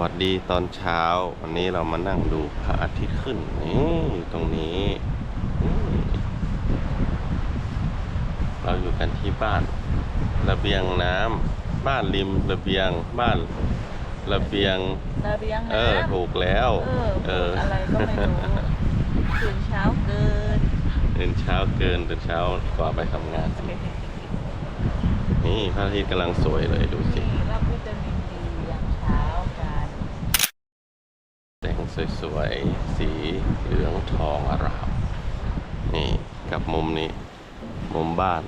วัสดีตอนเช้า วันนี้เรามานั่งดูพระอาทิตย์ขึ้นนี่อยู่ตรงนี้นี่เราอยู่กันที่บ้านระเบียงน้ำบ้านริมระเบียงบ้านระเบียงระเบียงเออน้ำถูกแล้วเออเอออะไรก็ไม่รู้ตื่นเช้าเกินตื่นเช้าเกินตื่นเช้ากว่าไปทำงาน นี่พระอาทิตย์กำลังสวยเลยดูสิ มีรับวิตามินดีอย่างเช้ากัน แสง สวยๆสีเหลืองทองอร่ามนี่กับมุมนี้ มุมบ้าน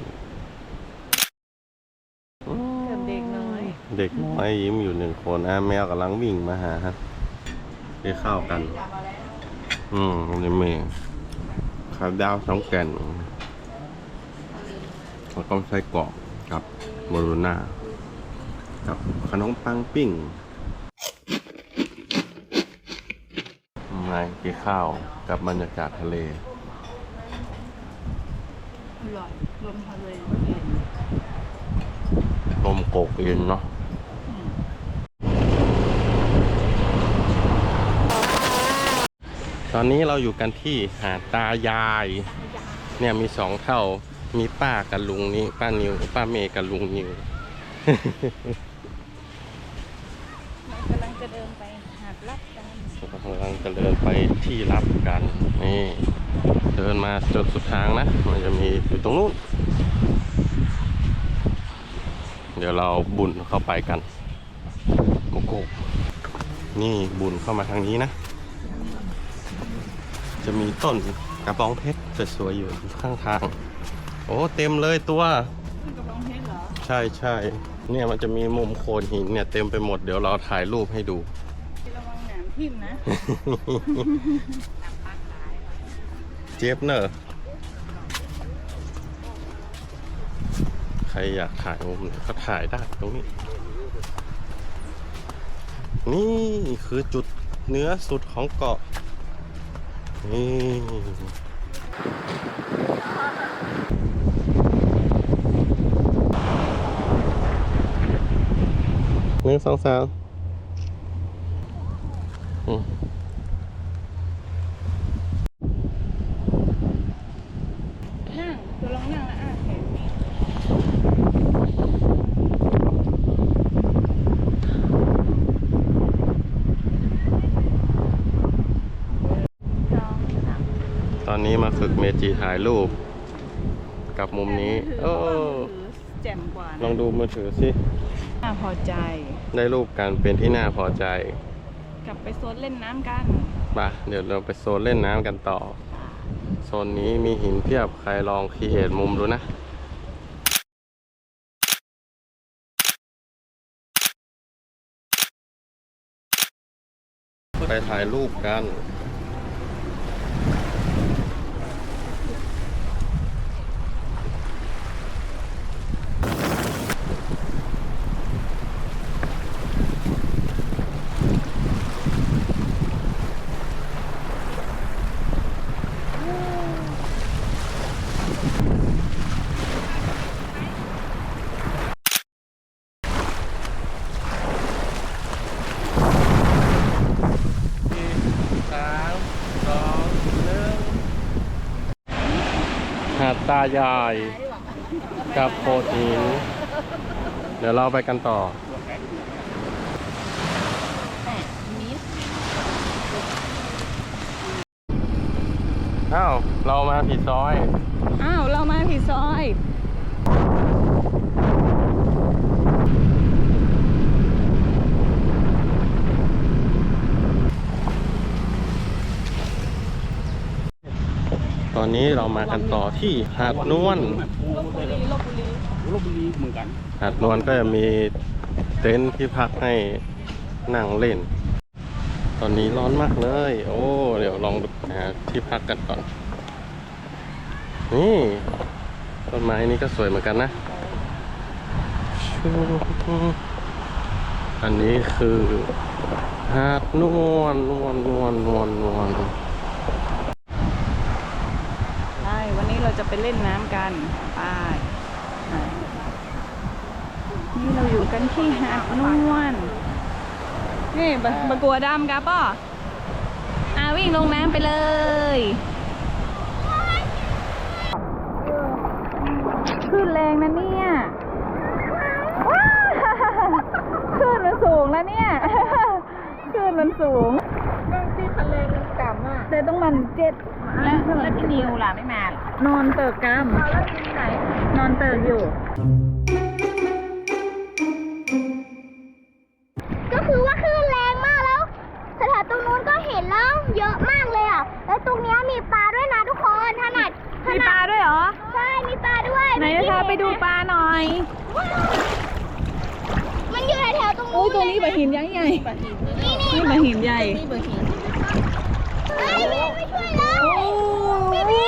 กับเด็กน้อย เด็กน้อยยิ้มอยู่หนึ่งคนอะแมวกำลังวิ่งมาหาฮะได้ข้าวกัน อืมนี่มีข้าวดาวสองแก่นแล้วก็ไส้กรอกกับโบโลน่ากับขนมปังปิ้งมา กินข้าวกับบรรยากาศทะเลอร่อยลมทะเลลมโกกเย็นเนาะตอนนี้เราอยู่กันที่หาดตายาย เนี่ยมีสองเท่า มีป้ากับลุงนี่ป้านิว ป้าเมย์กับลุงนิว กำลังจะเดินไปหาดลับ กันกำลังจะเดินไปที่รับกันนี่เดินมาจนสุดทางนะ มันจะมีอยู่ตรงนู้น เดี๋ยวเราบุญเข้าไปกันโกโก้นี่บุญเข้ามาทางนี้นะ จะมีต้นกระบองเพชรสวยๆอยู่ข้างทาง โอ้เต็มเลยตัวขึ้นกระบองเพชรเหรอ ใช่ใช่เนี่ยมันจะมีมุมโคนหินเนี่ยเต็มไปหมดเดี๋ยวเราถ่ายรูปให้ดูระวังหนาม ทิ่มนะ เจี๊ยบเนอะใครอยากถ่ายมุมไหนก็ถ่ายได้ตรงนี้ นี่คือจุดเหนือสุดของเกาะ นี่หนึ่งสองสามอืม นั่งตัวลองนั่งแล้วอะแขนนี้สองสาม ตอนนี้ มาฝึกเมจิถ่ายรูป กับมุมนี้ถืโอ้ว่ามือถือแจ่มกว่านะลองดูมือถือสิน่าพอใจ ได้รูปกันเป็นที่น่าพอใจ กลับไปโซนเล่นน้ำกันมาเดี๋ยวเราไปโซนเล่นน้ำกันต่อ โซนนี้มีหินเพียบใครลองคีเอทมุมดูนะไปถ่ายรูปกัน สามสองหนึ่งหาด ตายายกับโคดหินเดี๋ยวเราไปกันต่อ อ้าว เรามาผิดซอย อ้าว เรามาผิดซอย ตอนนี้เรามากันต่อที่หาดนวลหาดนวลก็จะมีเต็นท์ที่พักให้นั่งเล่น ตอนนี้ร้อนมากเลย โอ้ เดี๋ยวลองดูหาที่พักกันก่อน นี่ต้นไม้นี่ก็สวยเหมือนกันนะ อันนี้คือหาดนวลนวลนวลนวลนวล ใช่วันนี้เรา จะไปเล่นน้ำกันไปนี่เราอยู่กันที่หาดนวลนี่บะกัวดำกับป่ออ่าวิ่งลงน้ำไปเลยขึ้นแรงนะเนี่ยขึ้นมันสูงแล้วเนี่ยขึ้นมันสูงที่ทะเลมันต่ำอะ แต่ต้องมันเจ็ดแล้วแล้วที่นิวล่ะไม่มาเหรอนอนเติกกรรมเอาแล้วที่ไหน นอนเติกอยู่ ก็คือว่าคลื่นแรงมากแล้วแถวๆตรงนู้นก็เห็นแล้วเยอะมากเลยอะ แล้วตรงเนี้ยมีปลาด้วยนะทุกคนขนาดขมีปนาลาดด้วยเหรอ ใช่ มีปลาด้วยไหนจะพาไปดูปลาหน่อยมันอยู่แถวๆตรงนู้นอุ้ยตรงนี้ปลาหินยักษ์ใหญ่นี่นี่นี่ปลาหินใหญ่นี่เบอร์หิน เฮ้ยพี่ไม่ช่วยเพราว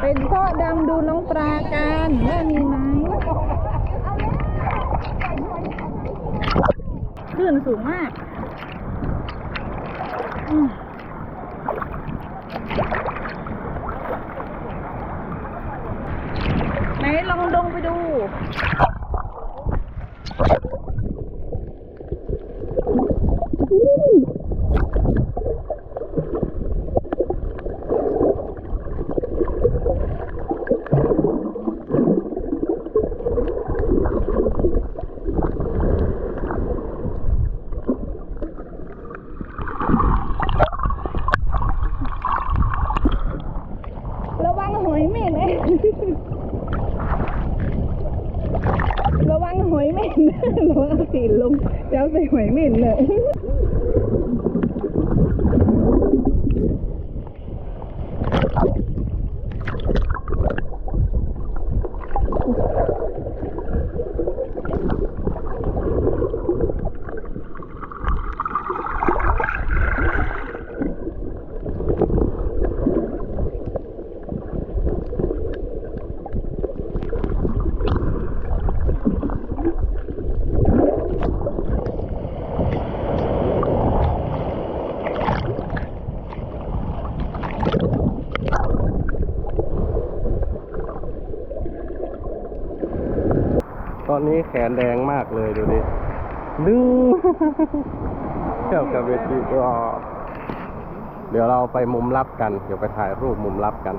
เป็นเก็ดำดูน้องปลากันว่ามีไหมคลื่นสูงมากอืมไหนลองดงไปดู ระวังหอยเหม็นเอ้ยระวังหอยเหม็ นระวังเอาสีลงจะเอาใส่หอยเหม็นเลย ตอ นนี้แขนแดงมากเลยดูดิดึงเกี่ยวกับเวทีก็เดี๋ยวเราไปมุมลับกัน เดี๋ยวไปถ่ายรูปมุมลับกัน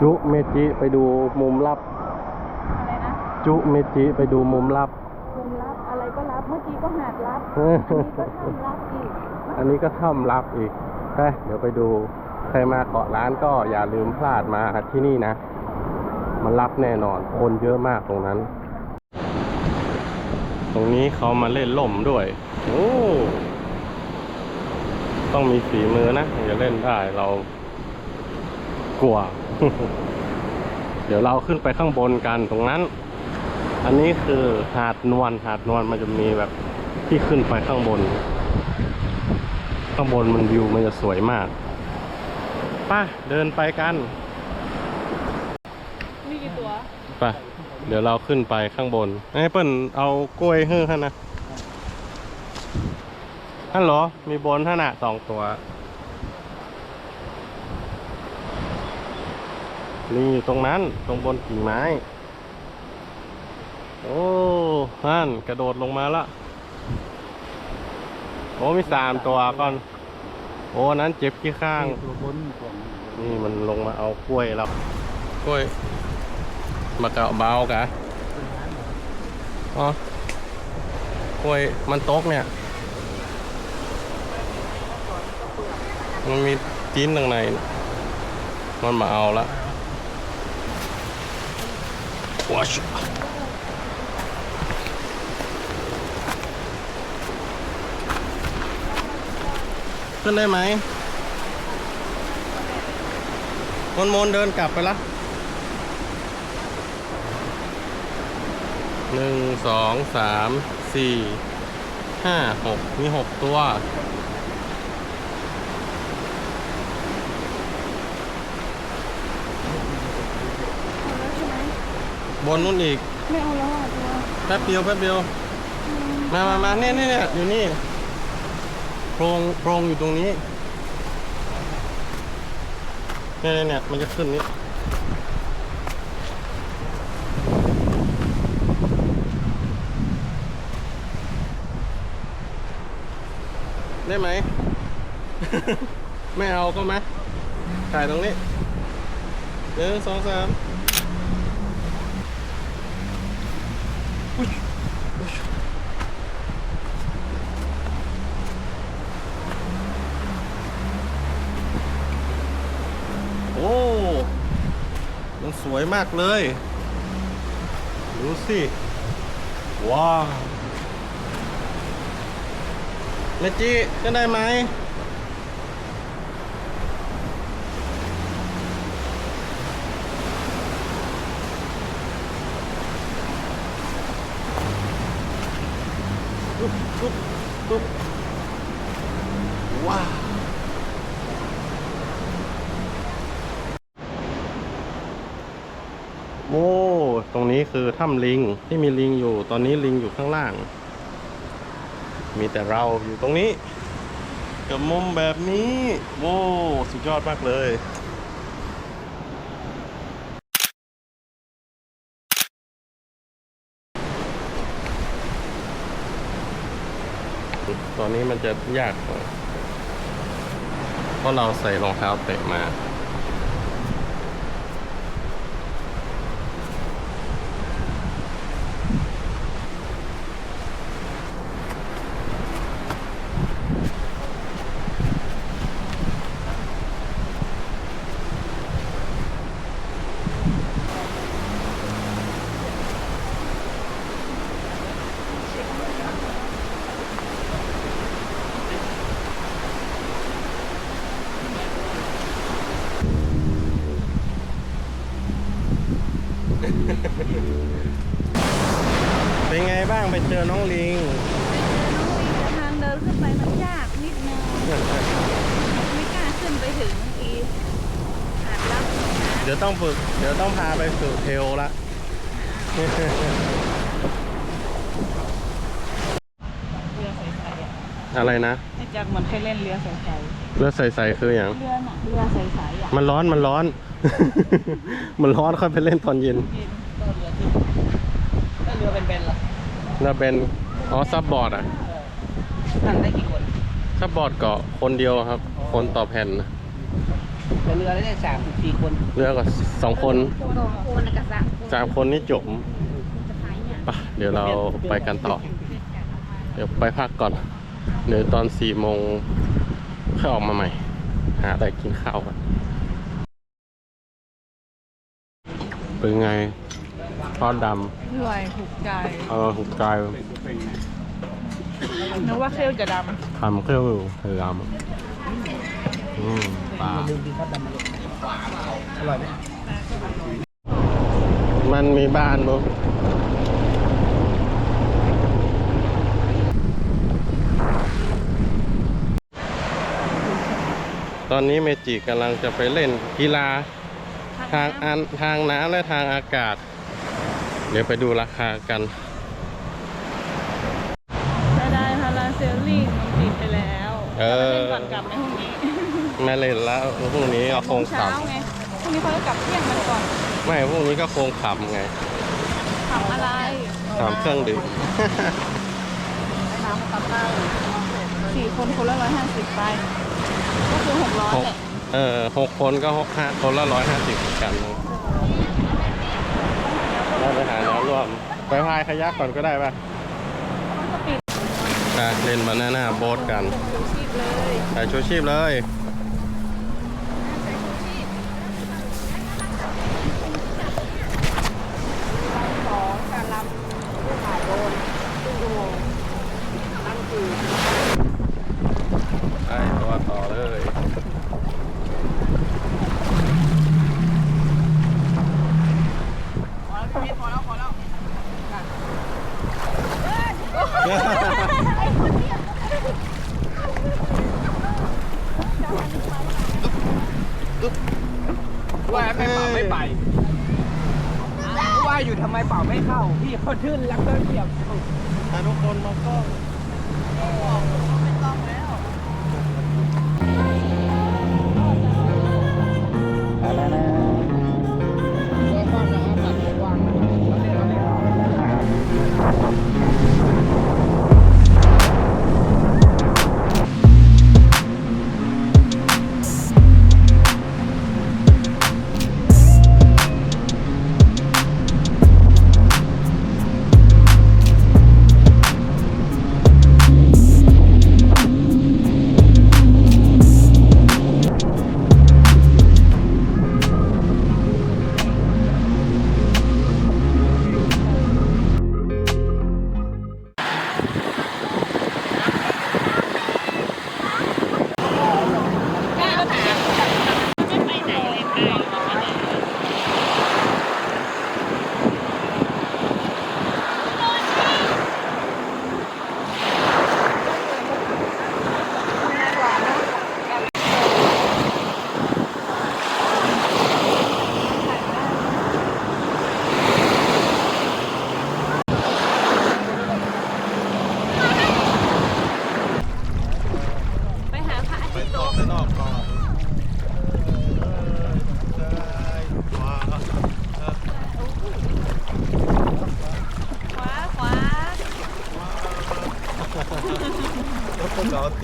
จุเมจิไปดูมุมลับ อะไรนะ จุเมจิไปดูมุมลับ มุมรับอะไรก็รับ เมื่อกี้ก็หาดรับ อันนี้ก็ทำรับอีก อันนี้ก็ถ้ำลับอีกไปเดี๋ยวไปดู ใครมาเกาะร้านก็อย่าลืมพลาดมาที่นี่นะ มันรับแน่นอน คนเยอะมากตรงนั้น ตรงนี้เขามาเล่นล่มด้วย โอ้ต้องมีฝีมือนะถึงจะเล่นได้เรากลัว เดี๋ยวเราขึ้นไปข้างบนกันตรงนั้น อันนี้คือหาดนวลหาดนวลมันจะมีแบบที่ขึ้นไปข้างบน ข้างบนมันวิวมันจะสวยมากป่ะเดินไปกัน ไป เดี๋ยวเราขึ้นไปข้างบนไอ้ยเปิ้ลเอากล้วยเฮ้อฮะนะฮัลโหลมีบนท่านะสองตัวนี่อยู่ตรงนั้น ตรงบนกิ่งไม้ โอ้นั่นกระโดดลงมาละ โอ้มีสามตัวก่อน โอ้อันนั้นเจ็บที่ข้าง นี่มันลงมาเอากล้วยเรากล้วย มาเกาเบากะอ๋อกล้วยมันตกเนี่ย มันมีจิ้นตรงไหนมันมาเอาละว้าชขึ้นได้ไหมมนมนเดินกลับไปละ หนึ่งสองสามสี่ห้าหกมีหกตัวบนนู้นอีก ไม่เอาแล้วอะตัวแป๊บเดียวแป๊บเดียว มามามาเนี่ยเนี่ยเนี่ยอยู่นี่ โพรงโพรงอยู่ตรงนี้ เนี่ยเนี่ยเนี่ยมันจะขึ้นนี้ ได้ไหม ไม่เอาก็ไหมถ่ายตรงนี้หนึ่งสองสามโอ้ มันสวยมากเลย ดูสิ ว้าว เมจิก็ได้ไหมปุ๊บปุ๊บปุ๊บว้าวโอ้ตรงนี้คือถ้ำลิงที่มีลิงอยู่ ตอนนี้ลิงอยู่ข้างล่าง มีแต่เราอยู่ตรงนี้ กับมุมแบบนี้โว้สุดยอดมากเลยตอนนี้มันจะยากเพราะเราใส่รองเท้าเตะมา เป็นไงบ้างไปเจอน้องลิง ทางเดินขึ้นไปมันยากนิดนึง ไม่กล้าขึ้นไปถึงอีหาดลับนะ เดี๋ยวต้องฝึก เดี๋ยวต้องพาไปฝึกเทลละ เรือใสๆ อะอะไรนะไอ้จักรมันเคยเล่นเรือใสเรือใสๆคืออย่าง ๆเรือน่ะเรือใสๆอะมันร้อนมันร้อน มันร้อนค่อยไปเล่นตอนเย็นเย็นก็เรือที่ก็เรือเป็นเบนๆเหรอแล้วเป็นอ๋อซับบอร์ดอะนั่งได้กี่คนซับบอร์ดเกาะคนเดียวครับ คนต่อแผ่นนะแต่เรือได้สามสี่คนเรือก็สองคนสองคนกับสามคนสามคนนี่จบจะไปเนี่ยไปะเดี๋ยวเราไปกันต่อ เดี๋ยวไปพักก่อน เดี๋ยวตอนสี่โมงค่อยออกมาใหม่ หาอะไรกินข้าวกันเป็นไงทอดดเหนื่อยถูกใจำเออหุกกายนึกว่าเคลจะดทำเครื่องอยู่เธอดำอืมปลา อร่อยไหมมันมีบ้านมั้ง ตอนนี้เมจิกำลังจะไปเล่นกีฬาทางอันทางน้ำและทางอากาศ เดี๋ยวไปดูราคากันได้ได้พาราเซลลิงมันปิดไปแล้วเออจะมาเล่นก่อนกลับในพรุ่งนี้ไม่เล่นแล้วพรุ่งนี้เอาโครงเช้าขำไงพรุ่งนี้เขาจะกลับเที่ยงกันก่อน ไม่พรุ่งนี้ก็โครงขำไงทำอะไรขำเครื่องดื่มน้ำกับข้าวสี่คนคนละร้อยห้าสิบไปก็ คือหกร้อยหกแหละเออหกคนก็หกห้าคนละร้อยห้าสิบกันเราไปหาแนวร่วม ไปพายขยักก่อนก็ได้ป่ะมันก็ปิดอะเล่นบานาน่าโบ๊ทกันชูชีพเลยใส่ชูชีพเลยสองการรับผู้ถ่ายโดนครึ่งชั่วโมงนั่นคือไอ้ตัวต่อเลย พอแล้วพี่พอแล้วพอแล้ว ว่าไม่ไปไม่ไปว่าอยู่ทำไมเป่าไม่เข้า พี่เขาทื่นแล้วก็เหยียบทุกคนมากล้องไม่ต้องแล้วไป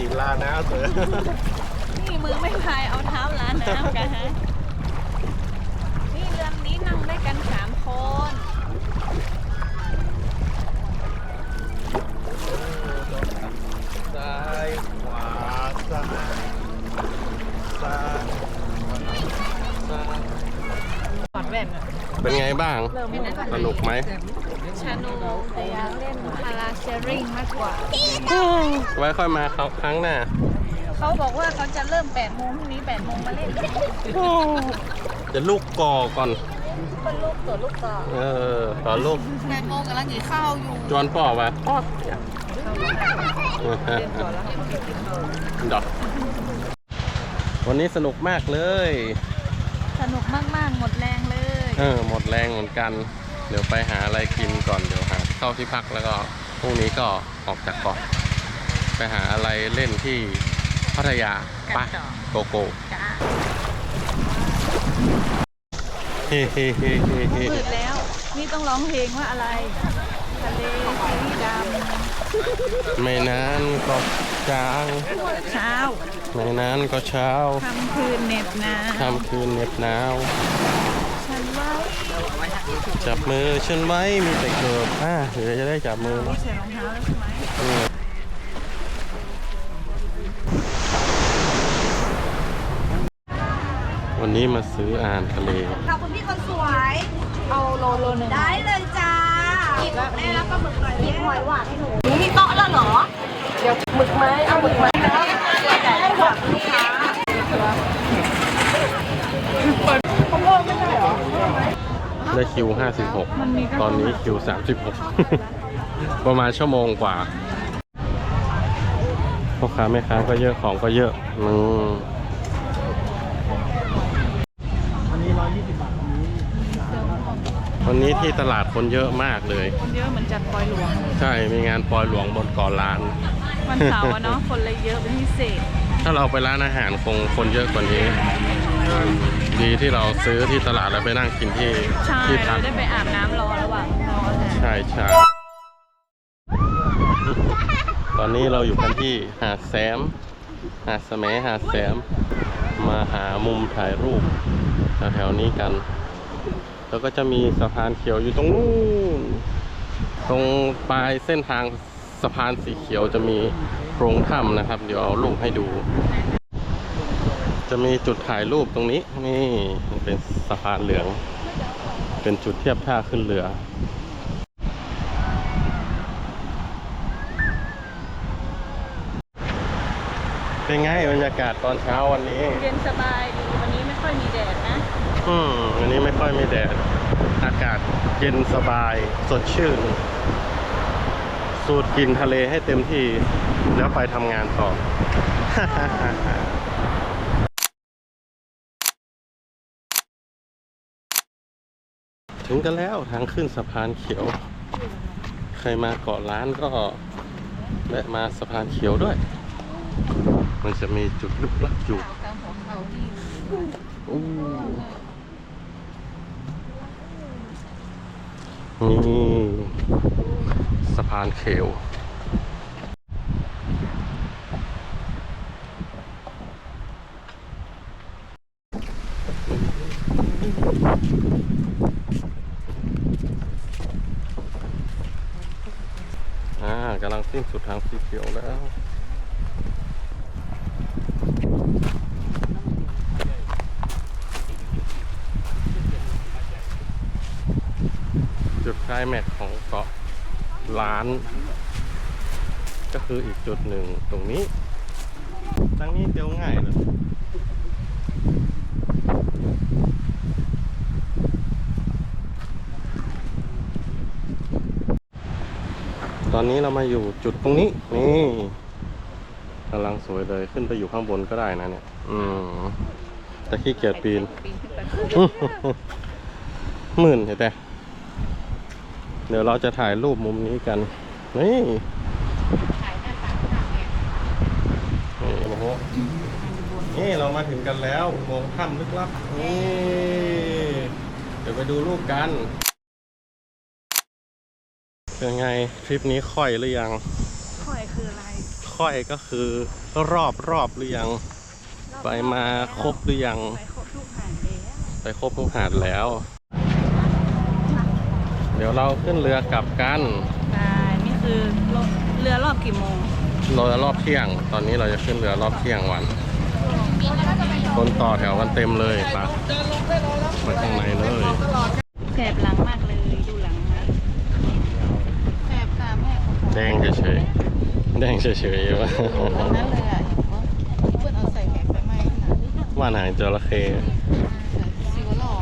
ถีลานะเสือนี่มือไม่พายเอาเท้าล้านน้ำกันฮะ นี่เรือนี้นั่งได้กันสามคนซ้ายขวาซ้ายซ้ายซ้ายอดแว่นเป็นไงบ้าง สนุกไหม ชานูแต่อยากเล่นพาราเซลริงมากกว่า ไว้ค่อยมาเขาครั้งหน้า เขาบอกว่าเขาจะเริ่ม8โมงพรุ่งนี้8โมงมาเล่นจะลูกก่อก่อน เป็นลูกตัวลูกต่อเออต่อลูก8โมงกำลังกินข้าวอยู่จวนป่อไปป๊อกดอกวันนี้สนุกมากเลย สนุกมากๆ หมดแรงเลย เออ หมดแรงเหมือนกัน เดี๋ยวไปหาอะไรกินก่อนเดี๋ยวหาเข้าที่พักแล้วก็พรุ่งนี้ก็ออกจากเกาะไปหาอะไรเล่นที่พัทยาไปะโกโก้จ้าเฮ้เฮ้เฮ้เฮ้เฮ้มืดแล้ว นี่ต้องร้องเพลงว่าอะไรทะเลสีดไม่นานก็จางำเช้าไม่นานก็เช้าค่ำคืนเหน็บหนาวค่ำคืนเหน็บหนาวฉันว่า จับมือฉันไว้มีแต่เกิบอะเดี๋ยวจะได้จับมือไม่นะใส่รองเท้าแล้วใช่ไหมอืมวันนี้มาซื้ออาหารทะเล ขอบคุณพี่คนสวย เอาโลโลหนึ่งได้เลยจ้าหยิบได้แล้วก็หมึกหน่อยหยิบหอยหวานให้หนูหนูมีโต๊ะแล้วเหรอ เดี๋ยวหมึกไม้เอาหมึกไม้แล้วได้ค่ะลูกค้า ได้คิว 56 ตอนนี้คิว 36 ประมาณชั่วโมงกว่าพ่อค้าแม่ค้าก็เยอะของก็เยอะอืมวันนี้ที่ตลาดคนเยอะมากเลย คนเยอะเหมือนจัดปอยหลวง ใช่ มีงานปลอยหลวงบนเก่อล้าน วันเสาร์อะเนาะ คนเลยเยอะเป็นพิเศษ ถ้าเราไปร้านอาหารคงคนเยอะกว่านี้ ดีที่เราซื้อที่ตลาดแล้วไปนั่งกินที่ใช่ที่พัเรากได้ไปอาบน้ำรอระหว่างรออาหารใช่ใช่ตอนนี้เราอยู่กันที่หาดแซม หาดแสมหาดแซม มาหามุมถ่ายรูปแถวๆนี้กัน แล้วก็จะมีสะพานเขียวอยู่ตรงนู้น ตรงปลายเส้นทางสะพานสีเขียวจะมีโพรงถ้ำนะครับ เดี๋ยวเอารูปให้ดู จะมีจุดถ่ายรูปตรงนี้ นี่เป็นสะพานเหลือง เป็นจุดเทียบท่าขึ้นเรือเป็นไงบรรยากาศตอนเช้าวันนี้ เย็นสบายดีวันนี้ไม่ค่อยมีแดดนะ อืมวันนี้ไม่ค่อยมีแดด อากาศเย็นสบาย สดชื่น สูดกลินทะเลให้เต็มที่ แล้วไปทำงานต่อ ถึงกันแล้วทางขึ้นสะพานเขียว ใครมาเกาะล้านก็แวะมาสะพานเขียวด้วย มันจะมีจุดลึกลับอยู่นี่สะพานเขียว อ่า กำลังสิ้นสุดทางสีเขียวแล้วจุดคลายแม็กของเกาะล้าน ก็คืออีกจุดหนึ่งตรงนี้ทางนี้เดียวง่ายเลย นนี้เรามาอยู่จุดตรงนี้ นี่กำลังสวยเลยขึ้นไปอยู่ข้างบนก็ได้นะเนี่ย อืมแต่ขี้เกียจปีนหมื่นเห็นแต่เดี๋ยวเราจะถ่ายรูปมุมนี้กัน นี่นี่โอ้โหนี่เรามาถึงกันแล้วอุโมงค์ถ้ำลึกลับนี่เดี๋ยวไปดูรูปกัน เป็นไงทริปนี้ค่อยหรือยังข่อยคืออะไร ค่อยก็คือรอบรอบหรือยัง ไปมาครบหรือยัง ไปครบทุกหางแล้ว ไปครบทุกหาดแล้ว เดี๋ยวเราขึ้นเรือกลับกันใช่นี่คือรถเรือรอบกี่โมงเราจะรอบเที่ยง ตอนนี้เราจะขึ้นเรือรอบเที่ยงวันคนต่อแถวกันเต็มเลยปะไปข้างในเลยแสบหลังมากเลยดูหลังนะแสบตา แม่แดงเฉยๆแดงเฉยๆวะนั้นเลยอะเห็นปะเพื่อนเอาใส่แหกไปไหมขนาดนี้ ว่านหางจระเข้ ซิวหล่อ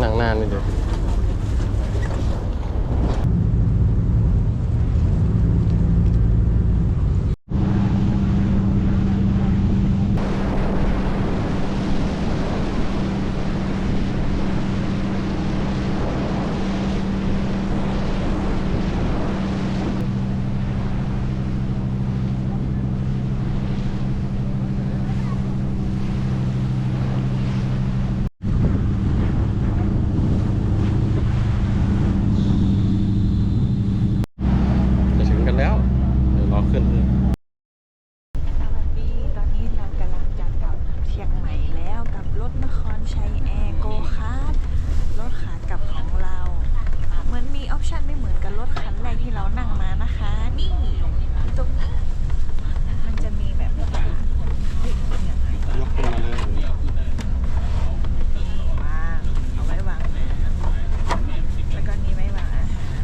หนังนานนี่เดี๋ยวจะถึงกันแล้ว เดี๋ยวรอขึ้นเรือ สวัสดี ตอนนี้เรากำลังจะกลับเชียงใหม่แล้วกับรถนครชัยแอร์โกคาร์ดรถขากลับของเรา เหมือนมีออปชันไม่เหมือนกับรถคันแรกที่เรานั่งมานะคะ นี่ตรงนี้มันจะมีแบบนี้ ยกขึ้นมาเลย วางเอาไว้วางน้ำแล้วก็นี่ไว้วางอาหาร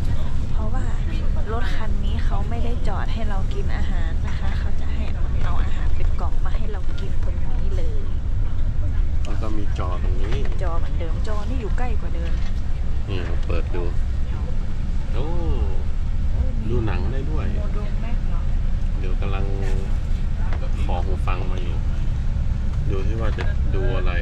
เพราะว่ารถคันนี้เขาไม่ได้จอดให้เรากินอาหารนะคะ เขาจะให้เอาอาหารเป็นกล่องมาให้เรากินตรงนี้เลย แล้วก็มีจอตรงนี้ จอเหมือนเดิมจอนี่อยู่ใกล้กว่าเดิมนี่เปิดดูโอ้ดูหนังได้ด้วย โมดงแม็กเหรอเดี๋ยวกำลังขอหูฟังมาอยู่ ดูที่ว่าจะดูอะไร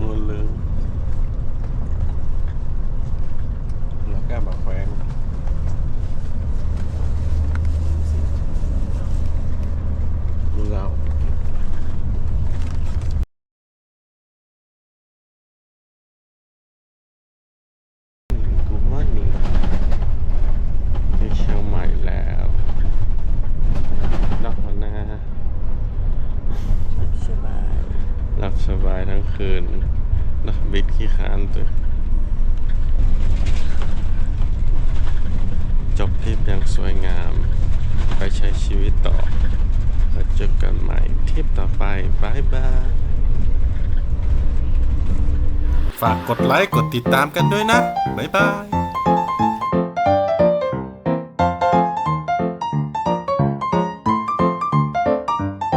งูลืมแล้วก็แบบแขวนดูเรากูว่านี่ที่เชียงใหม่แล้วนครนา สบาย หลับสบายทั้งคืนนักบิดขี้ขานตัวจบทริปอย่างสวยงาม ไปใช้ชีวิตต่อแล้วเจอกันใหม่ทริปต่อไปบายบาย ฝาก กดไลค์ กดติดตามกันด้วยนะ บ๊ายบาย